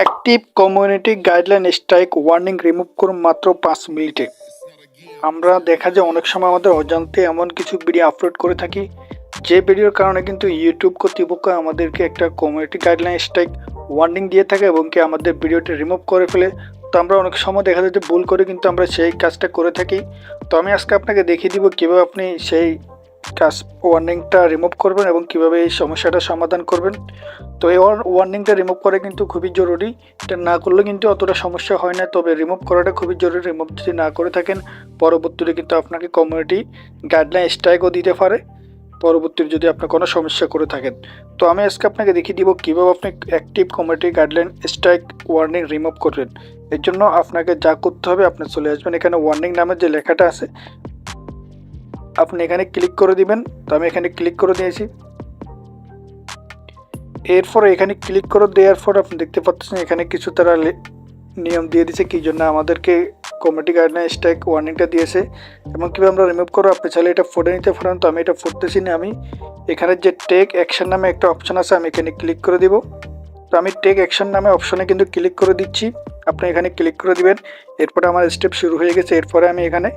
Active community guideline strike warning remove করুন মাত্র পাঁচ মিনিটে। আমরা দেখা যায় অনেক সময় আমাদের অজান্তে এমন কিছু ভিডিও আপলোড করে থাকি, যে ভিডিওর কারণে কিন্তু ইউটিউব কর্তৃপক্ষ আমাদেরকে একটা কমিউনিটি গাইডলাইন স্ট্রাইক ওয়ার্নিং দিয়ে থাকে এবং কি আমাদের ভিডিওটি রিমুভ করে ফেলে। তো আমরা অনেক সময় দেখা যায় যে ভুল করে কিন্তু আমরা সেই কাজটা করে থাকি। তো আমি আজকে আপনাকে দেখিয়ে দিব কীভাবে আপনি সেই কাজ ওয়ার্নিংটা রিমুভ করবেন এবং কীভাবে এই সমস্যাটা সমাধান করবেন। তো এই ওয়ার্নিংটা রিমুভ করা কিন্তু খুবই জরুরি। এটা না করলে কিন্তু অতটা সমস্যা হয় না, তবে রিমুভ করাটা খুবই জরুরি। রিমুভ যদি না করে থাকেন, পরবর্তীতে কিন্তু আপনাকে কমিউনিটি গাইডলাইন স্ট্রাইকও দিতে পারে। পরবর্তীতে যদি আপনার কোনো সমস্যা করে থাকেন। তো আমি আজকে আপনাকে দেখিয়ে দিব কীভাবে আপনি active community guideline strike warning remove করবেন। এর জন্য আপনাকে যা করতে হবে, আপনি চলে আসবেন। এখানে ওয়ার্নিং নামের যে লেখাটা আছে আপনি এখানে ক্লিক করে দিবেন। তো আমি এখানে ক্লিক করে দিয়েছি। এরপর এখানে ক্লিক করে দেওয়ার পর আপনি দেখতে পাচ্ছেন এখানে কিছু তারা নিয়ম দিয়ে দিয়েছে কী জন্য আমাদেরকে কমিটি গাইডলাইন স্ট্রাইক ওয়ার্নিংটা দিয়েছে। এবং কীভাবে আমরা রিমুভ করব, আপনি চাইলে এটা ফোটে নিতে পারেন। তো আমি এটা ফুটতেছি না, আমি এখানে যে টেক অ্যাকশন নামে একটা অপশন আছে, আমি এখানে ক্লিক করে দিব। তো আমি টেক অ্যাকশন নামে অপশনে কিন্তু ক্লিক করে দিচ্ছি। আপনি এখানে ক্লিক করে দিবেন। এরপরে আমার স্টেপ শুরু হয়ে গেছে। এরপরে আমি এখানে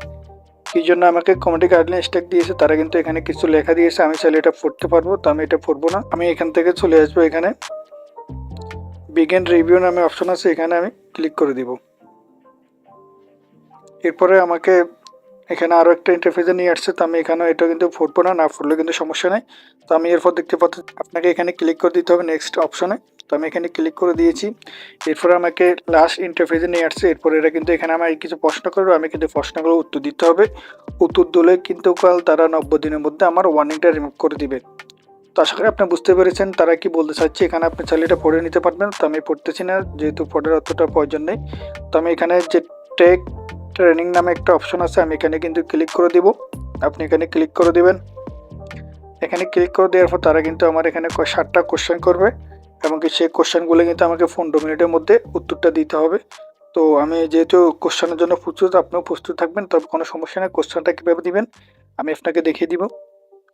কী জন্য আমাকে কমেডি গাইডলাইন স্ট্যাক দিয়েছে। তারা কিন্তু এখানে কিছু লেখা দিয়েছে। আমি চাইলে এটা পড়তে পারব। তো আমি এটা পড়ব না। আমি এখান থেকে চলে আসব এখানে। বিগেন রিভিউ নামে অপশন আছে। এখানে আমি ক্লিক করে দিব। এরপরে আমাকে এখানে আরও একটা ইন্টারফেসে নিয়ে আসছে। তো আমি এখানে এটা কিন্তু ফুটবো না। না ফুটলে কিন্তু সমস্যা নেই। তো আমি এরপর দেখতে পাচ্ছি, আপনাকে এখানে ক্লিক করে দিতে হবে নেক্সট অপশনে তো আমি এখানে ক্লিক করে দিয়েছি। এরপরে আমাকে লাস্ট ইন্টারফেসে নিয়ে আসছে। এরপরে এরা কিন্তু এখানে আমাকে কিছু প্রশ্ন করবে, আমি কিন্তু প্রশ্নগুলো উত্তর দিতে হবে। উত্তর দিলে কিন্তু কাল তারা নব্বই দিনের মধ্যে আমার ওয়ার্নিংটা রিমুভ করে দিবে। তো আশা করি আপনি বুঝতে পেরেছেন, তারা কি বলতে চাচ্ছে, এখানে আপনি চাইলে এটা পড়ে নিতে পারবেন। তো আমি পড়তেছি না, যেহেতু পড়ার অতটা প্রয়োজন নেই। তো আমি এখানে যে টেক ট্রেনিং নামে একটা অপশন আছে, আমি এখানে কিন্তু ক্লিক করে দিব। আপনি এখানে ক্লিক করে দিবেন। এখানে ক্লিক করে দেওয়ার পর তারা কিন্তু আমার এখানে ষাটটা কোশ্চেন করবে। এবং কি সেই কোশ্চেনগুলো কিন্তু আমাকে পনেরো মিনিটের মধ্যে উত্তরটা দিতে হবে। তো আমি যেহেতু কোশ্চেনের জন্য প্রস্তুত, আপনিও প্রস্তুত থাকবেন, তবে কোনো সমস্যা নেই। কোশ্চেনটা কীভাবে দিবেন, আমি আপনাকে দেখিয়ে দিব।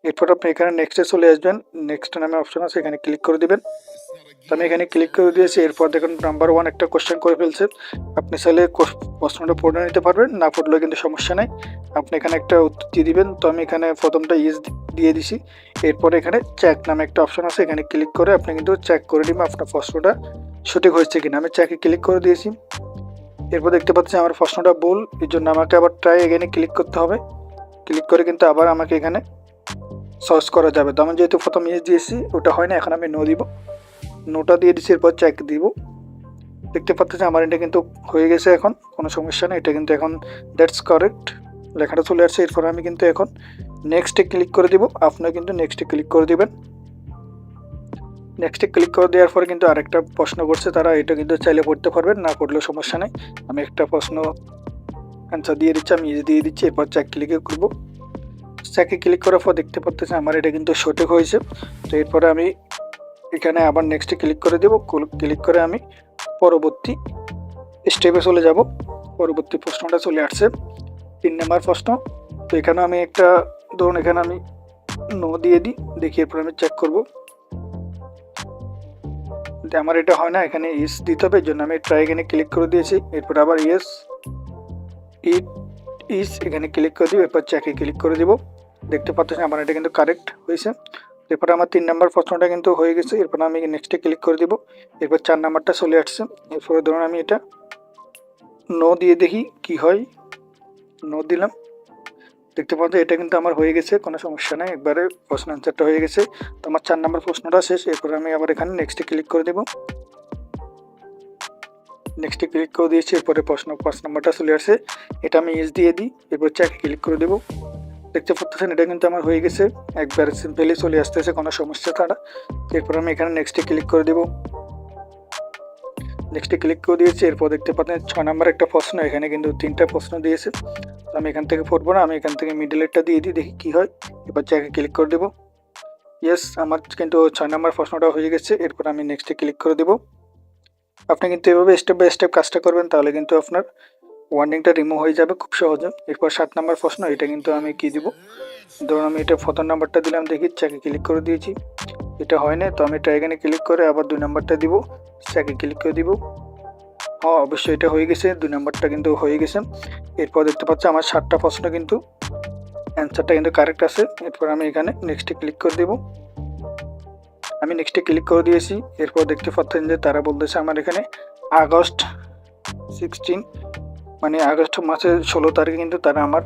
এরপর আপনি এখানে নেক্সটে চলে আসবেন। নেক্সট নামে অপশন আছে, এখানে ক্লিক করে দেবেন। তো আমি এখানে ক্লিক করে দিয়েছি, এরপর দেখুন নাম্বার ওয়ান একটা কোশ্চেন করে ফেলছে। আপনি চাইলে প্রশ্নটা পড়ে নিতে পারবেন, না পড়লেও কিন্তু সমস্যা নেই। আপনি এখানে একটা উত্তর দিয়ে দিবেন। তো আমি এখানে প্রথমটা ইয়েস দিয়ে দিছি। এরপর এখানে চেক নামে একটা অপশন আছে, এখানে ক্লিক করে আপনি কিন্তু চেক করে দিবেন আপনার প্রশ্নটা সঠিক হয়েছে কিনা। আমি চেকে ক্লিক করে দিয়েছি। এরপর দেখতে পাচ্ছি আমার প্রশ্নটা ভুল এর জন্য আমাকে আবার ট্রাই এখানে ক্লিক করতে হবে। ক্লিক করে কিন্তু আবার আমাকে এখানে সার্চ করা যাবে। তো আমি যেহেতু প্রথম ইয়েস দিয়েছি, ওটা হয় না, এখন আমি নো দিব। নোটা দিয়ে দিচ্ছি এরপর চেক দিব। দেখতে পাচ্ছি আমার এটা কিন্তু হয়ে গেছে এখন, কোনো সমস্যা নেই, এটা কিন্তু এখন দ্যাটস কারেক্ট লেখাটা চলে আসছে, এরপর আমি কিন্তু এখন নেক্সটে ক্লিক করে দিব, আপনারা কিন্তু নেক্সটে ক্লিক করে দিবেন। নেক্সটে ক্লিক করে দেওয়ার পরে কিন্তু আরেকটা প্রশ্ন করছে তারা, এটা কিন্তু চাইলে পড়তে পারবেন, না পড়লেও সমস্যা নেই। আমি একটা প্রশ্ন অ্যান্সার দিয়ে দিচ্ছি, আমি দিয়ে দিচ্ছি, এরপর চেক ক্লিকে করব। চেকে ক্লিক করার পর দেখতে পাচ্তেছি আমার এটা কিন্তু সঠিক হয়েছে। তো এরপরে আমি এখানে আবার নেক্সটে ক্লিক করে দেবো ক্লিক করে আমি পরবর্তী স্টেপে চলে যাব। পরবর্তী প্রশ্নটা চলে আসছে। তিন নাম্বার প্রশ্ন, তো এখানে আমি একটা ধরুন, এখানে আমি নো দিয়ে দিই দেখি এরপর আমি চেক করব। আমার এটা হয় না, এখানে ইস দিতে হবে জন্য আমি ট্রাই এখানে ক্লিক করে দিয়েছি, এরপর আবার ইয়েস ইট ইস এখানে ক্লিক করে দিব, এরপর চেকে ক্লিক করে দিব। দেখতে পাচ্ছেন আমার এটা কিন্তু কারেক্ট হয়েছে। এরপর আমার তিন নাম্বার প্রশ্নটা কিন্তু হয়ে গেছে, এরপর আমি নেক্সটে ক্লিক করে দিব। এরপর চার নাম্বারটা চলে আসছে, এরপরে ধরুন আমি এটা নো দিয়ে দেখি, কি হয়? নো দিলাম। দেখতে পাচ্ছেন এটা কিন্তু আমার হয়ে গেছে, কোনো সমস্যা নেই। একবারে প্রশ্ন অ্যান্সারটা হয়ে গেছে। তো আমার চার নম্বর প্রশ্নটা শেষ, এরপর আমি আবার এখানে নেক্সটে ক্লিক করে দেব। নেক্সটে ক্লিক করে দিয়েছি, এরপরে প্রশ্ন, পাঁচ নম্বরটা চলে আসছে এটা আমি ইস দিয়ে দিই, এরপর চেকে ক্লিক করে দেবো। দেখতে পাচ্ছেন, এটা কিন্তু আমার হয়ে গেছে। একবার সিম্পলি চলে আসতেছে, কোনো সমস্যা ছাড়া। এরপর আমি এখানে নেক্সটে ক্লিক করে দেবো। নেক্সটে ক্লিক করে দিয়েছি, এরপর দেখতে পাচ্ছেন ছয় নম্বর একটা প্রশ্ন, এখানে কিন্তু তিনটা প্রশ্ন দিয়েছে। আমি এখান থেকে পড়ব না, আমি এখান থেকে মিডলেরটা দিয়ে দিই, দেখি কী হয়। এবার চেকে ক্লিক করে দেবো। ইয়েস আমার কিন্তু ছয় নম্বর প্রশ্নটা হয়ে গেছে, এরপর আমি নেক্সটে ক্লিক করে দেবো। আপনি কিন্তু এভাবে স্টেপ বাই স্টেপ কাজটা করবেন, তাহলে কিন্তু আপনার ওয়ার্নিংটা রিমুভ হয়ে যাবে খুব সহজে। এরপর সাত নম্বর প্রশ্ন, এটা কিন্তু আমি কি দিব? ধরুন আমি এটা প্রথম নাম্বারটা দিলাম, দেখি চেকে ক্লিক করে দিয়েছি। এটা হয় না তো আমি এটা এখানে ক্লিক করে আবার দুই নাম্বারটা দিব। চেকে ক্লিক করে দিব। হ্যাঁ অবশ্যই এটা হয়ে গেছে, দুই নম্বরটা কিন্তু হয়ে গেছে। এরপর দেখতে পাচ্ছি আমার সাতটা প্রশ্ন কিন্তু অ্যান্সারটা কিন্তু কারেক্ট আছে। এরপর আমি এখানে নেক্সটে ক্লিক করে দেব। আমি নেক্সটে ক্লিক করে দিয়েছি। এরপর দেখতে পাচ্ছেন যে তারা বলতেছে আমার এখানে আগস্ট সিক্সটিন মানে আগস্ট মাসের ষোলো তারিখে কিন্তু তারা আমার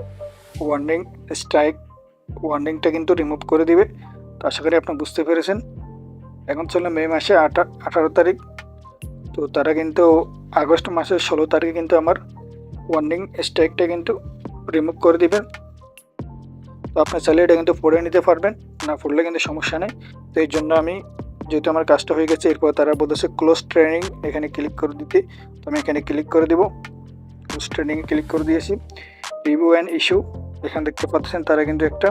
ওয়ার্নিং স্ট্রাইক ওয়ার্নিংটা কিন্তু রিমুভ করে দিবে। তো আশা করি আপনি বুঝতে পেরেছেন। এখন চলে মে মাসে আঠারো তারিখ। তো তারা কিন্তু আগস্ট মাসের ষোলো তারিখে কিন্তু আমার ওয়ার্নিং স্ট্রাইকটা কিন্তু রিমুভ করে দিবেন তো আপনি চাইলে এটা কিন্তু পড়ে নিতে পারবেন, না পড়লে কিন্তু সমস্যা নেই। তো এই জন্য আমি যেহেতু আমার কাজটা হয়ে গেছে, এরপর তারা বলতেছে ক্লোজ ট্রেনিং এখানে ক্লিক করে দিতে। তো আমি এখানে ক্লিক করে দেবো। ক্লোজ ট্রেনিংয়ে ক্লিক করে দিয়েছি। রিভিউ অ্যান্ড ইস্যু এখানে দেখতে পাচ্ছেন তারা কিন্তু একটা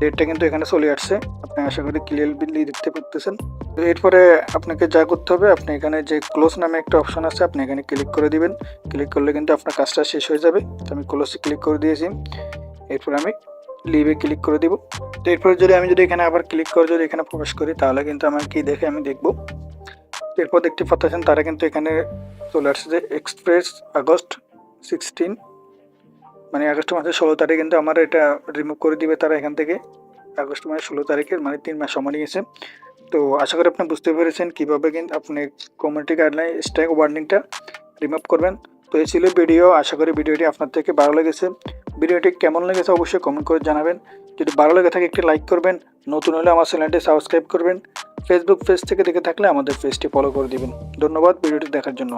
ডেটটা কিন্তু এখানে চলে আসছে। আপনি আশা করি ক্লিয়ারলি দেখতে পাচ্ছেন তো এরপরে আপনাকে যা করতে হবে, আপনি এখানে যে ক্লোজ নামে একটা অপশন আছে, আপনি এখানে ক্লিক করে দিবেন। ক্লিক করলে কিন্তু আপনার কাজটা শেষ হয়ে যাবে। তো আমি ক্লোজে ক্লিক করে দিয়েছি। এরপর আমি লিভে ক্লিক করে দিব। তো এরপরে যদি আমি যদি এখানে আবার ক্লিক করে যদি এখানে প্রবেশ করি, তাহলে কিন্তু আমার কি দেখে আমি দেখব। এরপর দেখতে পাচ্ছেন তারা কিন্তু এখানে চলে আসছে যে এক্সপ্রেস আগস্ট সিক্সটিন মানে আগস্ট মাসের ষোলো তারিখে কিন্তু আমার এটা রিমুভ করে দিবে তারা এখান থেকে। আগস্ট মাসের ষোলো তারিখের মানে তিন মাস সময় নিয়েছে। তো আশা করি আপনি বুঝতে পেরেছেন কীভাবে কিন্তু আপনি কমিউনিটি গাইডলাইন স্ট্রাইক ওয়ার্নিংটা রিমুভ করবেন। তো এই ছিল ভিডিও আশা করি ভিডিওটি আপনার থেকে ভালো লেগেছে। ভিডিওটি কেমন লেগেছে অবশ্যই কমেন্ট করে জানাবেন। যদি ভালো লেগে থাকে একটি লাইক করবেন, নতুন হলে আমার চ্যানেলটি সাবস্ক্রাইব করবেন। ফেসবুক পেজ থেকে দেখে থাকলে আমাদের পেজটি ফলো করে দিবেন। ধন্যবাদ ভিডিওটি দেখার জন্য।